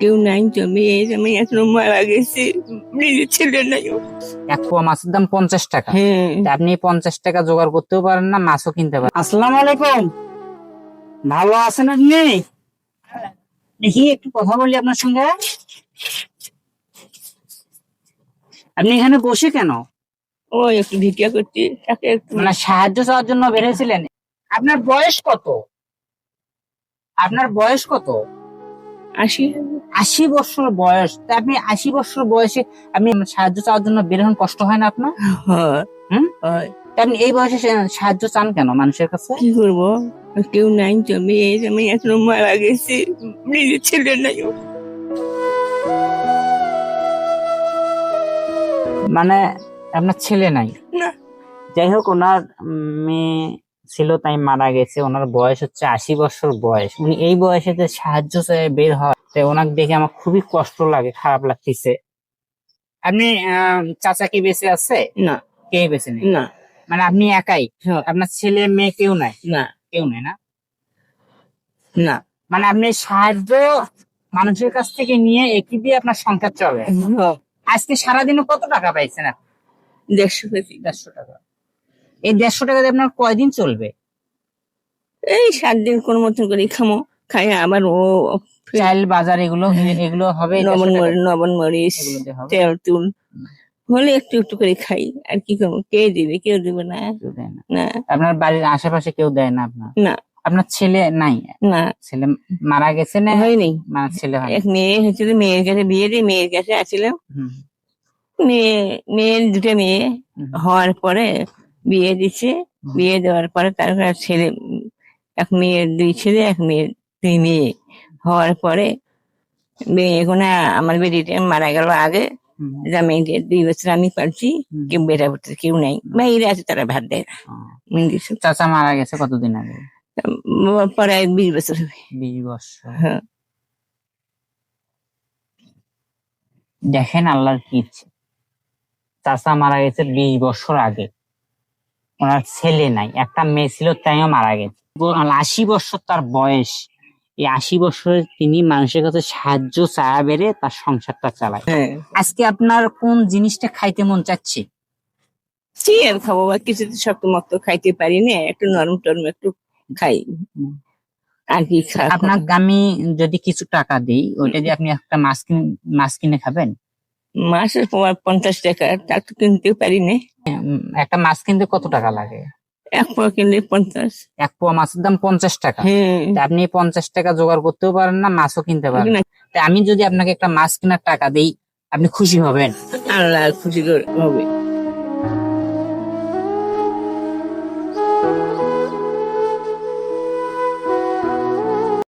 কেউ নাই মেয়ে আমি এখনও মারা গেছি নিজের ছেলে নাই এক পোয়া মাছের দাম পঞ্চাশ টাকা। হ্যাঁ। আপনি পঞ্চাশ টাকা জোগাড় করতেও পারেন না মাছও কিনতে পারেন। আসসালামু আলাইকুম ভালো আছেন আপনি? দেখি একটু কথা বলি আপনার সঙ্গে। আপনি এখানে বসে কেন? ও একটু ভিক্ষা করছি তাকে একটু মানে সাহায্য চাওয়ার জন্য বেরিয়েছিলেন। আপনার বয়স কত? আপনার বয়স কত? আসি আশি বছর বয়স। তা আপনি আশি বছর বয়সে আপনি সাহায্য চাওয়ার জন্য বের হন কষ্ট হয় না আপনার? হয়। হুম? আপনি এই বয়সে সাহায্য চান কেন মানুষের কাছে? কি করব? কেউ নাই তো মেয়ে আমি এখনও মারা গেছি। নিজের ছেলে নাই মানে আপনার ছেলে নাই। যাই হোক ওনার মেয়ে ছিল তাই মারা গেছে। ওনার বয়স হচ্ছে আশি বছর বয়স। উনি এই বয়সে যে সাহায্য চেয়ে বের হয় তাই ওনাকে দেখে আমার খুবই কষ্ট লাগে খারাপ লাগতেছে। আপনি চাচা কি বেঁচে আছে? না। কে বেঁচে নেই? না। মানে আপনি একাই? হ্যাঁ, আপনার ছেলে মেয়ে কেউ নাই? না। কেউ নেই না? না। মানে আপনি সাহায্য মানুষের কাছ থেকে নিয়ে একই দিয়ে আপনার সংসার চলে? হ্যাঁ, আজকে সারাদিনে কত টাকা পাইছেন? আপনি? দেড়শো কেজি দেড়শো টাকা। এই দেড়শো টাকা দিয়ে আপনার কয়দিন চলবে? এই সাত দিন কোন মতন করে খামো খাই আবার ও চাল বাজার এগুলো এগুলো হবে নবন মরিচ মরিচ? তেল তুল। হলে একটু একটু করে খাই। আর কি করব? কে দিবে? কেউ দিবে না। না। আপনার বাড়ির আশেপাশে কেউ দেয় না আপনার? না। আপনার ছেলে নাই? না। ছেলে মারা গেছে না? হয়নি মানে ছেলে হয় এক মেয়ে হয়েছিল মেয়ের কাছে বিয়ে দিয়ে মেয়ের কাছে আসছিলাম মেয়ে মেয়ের দুটো মেয়ে হওয়ার পরে বিয়ে দিচ্ছে হুম। বিয়ে দেওয়ার পরে তারপরে ছেলে এক মেয়ের দুই ছেলে এক মেয়ের দুই মেয়ে হওয়ার পরে মেয়ে এখন আমার বেটিটা মারা গেল আগে। জামাইকে দুই বছর আমি পারছি কেউ বেটা পড়তে কেউ নাই। বাইরে আছে তারা ভাত দেয় না। চাচা মারা গেছে কতদিন আগে? প্রায় বিশ বছর হবে। বিশ বছর। হ্যাঁ। দেখেন আল্লাহর কি ইচ্ছে। চাচা মারা গেছে বিশ বছর আগে। ওনার ছেলে নাই একটা মেয়ে ছিল তাইও মারা গেছে। আশি বছর তার বয়স। এই আশি বছরে তিনি মানুষের কাছে সাহায্য চায়া বেড়ে তার সংসারটা চালায়। হ্যাঁ। আজকে আপনার কোন জিনিসটা খাইতে মন চাচ্ছে? আর খাব বা কিছু তো শক্ত মক্ত খাইতে পারি না একটু নরম টরম একটু খাই। আর কি আপনার আমি যদি কিছু টাকা দিই ওইটা দিয়ে আপনি একটা মাছ কিনে মাছ কিনে খাবেন? মাসের পর পঞ্চাশ টাকা তা তো কিনতে পারি না একটা মাছ কিনতে কত টাকা লাগে? এক পোয়া কিনলে পঞ্চাশ। এক পোয়া মাছের দাম পঞ্চাশ টাকা? হ্যাঁ। আপনি পঞ্চাশ টাকা জোগাড় করতেও পারেন না মাছও কিনতে পারেন আমি যদি আপনাকে একটা মাছ কেনার টাকা দিই আপনি খুশি হবেন? আল্লাহ খুশি হবে।